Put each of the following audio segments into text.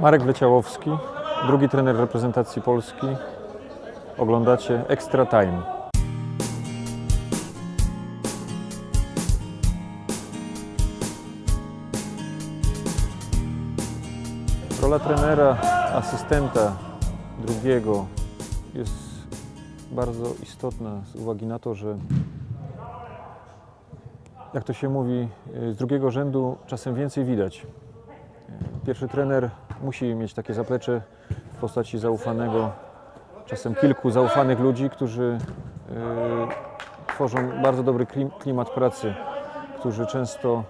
Marek Wleciałowski, drugi trener reprezentacji Polski. Oglądacie Extra Time. Rola trenera, asystenta drugiego jest bardzo istotna z uwagi na to, że jak to się mówi, z drugiego rzędu czasem więcej widać. Pierwszy trener musi mieć takie zaplecze w postaci zaufanego, czasem kilku zaufanych ludzi, którzy y, tworzą bardzo dobry klim- klimat pracy, którzy często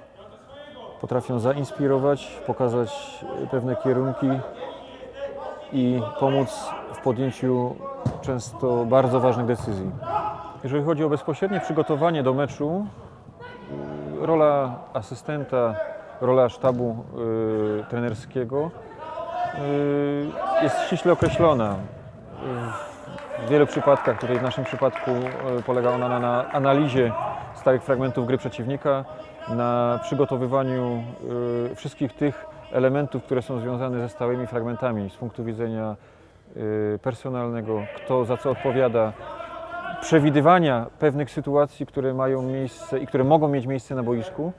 potrafią zainspirować, pokazać pewne kierunki i pomóc w podjęciu często bardzo ważnych decyzji. Jeżeli chodzi o bezpośrednie przygotowanie do meczu, rola asystenta, rola sztabu y, trenerskiego jest ściśle określona. W wielu przypadkach, tutaj w naszym przypadku y, polega ona na, na analizie stałych fragmentów gry przeciwnika, na przygotowywaniu y, wszystkich tych elementów, które są związane ze stałymi fragmentami z punktu widzenia y, personalnego, kto za co odpowiada, przewidywania pewnych sytuacji, które mają miejsce i które mogą mieć miejsce na boisku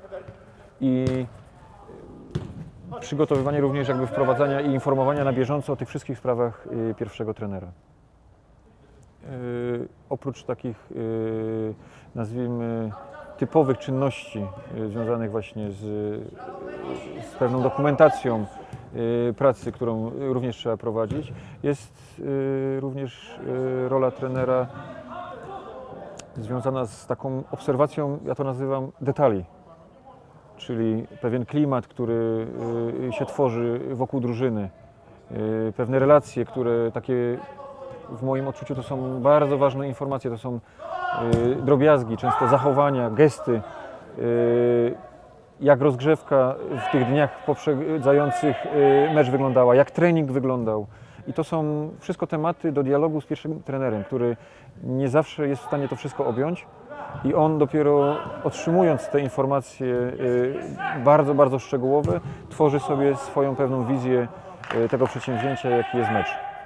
i przygotowywanie również jakby wprowadzania i informowania na bieżąco o tych wszystkich sprawach y, pierwszego trenera. Y, Oprócz takich, y, nazwijmy, typowych czynności związanych właśnie z, z pewną dokumentacją pracy, którą również trzeba prowadzić, jest również rola trenera związana z taką obserwacją, ja to nazywam detali, czyli pewien klimat, który y, się tworzy wokół drużyny, y, pewne relacje, które takie w moim odczuciu to są bardzo ważne informacje, to są y, drobiazgi, często zachowania, gesty, jak rozgrzewka w tych dniach poprzedzających mecz wyglądała, jak trening wyglądał. I to są wszystko tematy do dialogu z pierwszym trenerem, który nie zawsze jest w stanie to wszystko objąć. I on dopiero otrzymując te informacje y, bardzo, bardzo szczegółowe, tworzy sobie swoją pewną wizję y, tego przedsięwzięcia, jaki jest mecz.